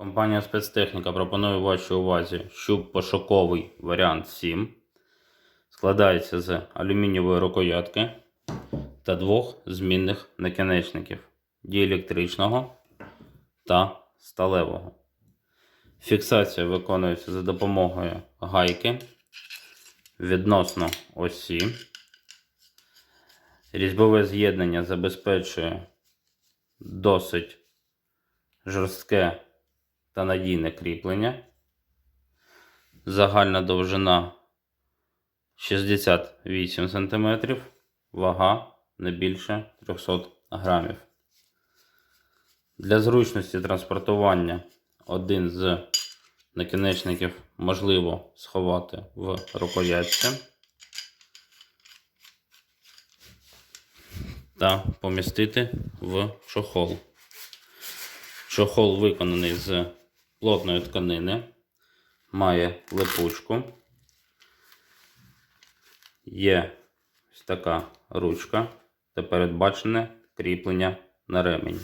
Компанія спецтехніка пропонує вашій увазі щуп пошуковий варіант 7. Складається з алюмінієвої рукоятки та двох змінних накінечників діелектричного та сталевого. Фіксація виконується за допомогою гайки відносно осі. Різьбове з'єднання забезпечує досить жорстке та надійне кріплення. Загальна довжина 68 см, вага не більше 300 грамів. Для зручності транспортування один з накінечників можливо сховати в рукоятці та помістити в чохол. Чохол виконаний з плотної тканини, має липучку. Є ось така ручка та передбачене кріплення на ремень.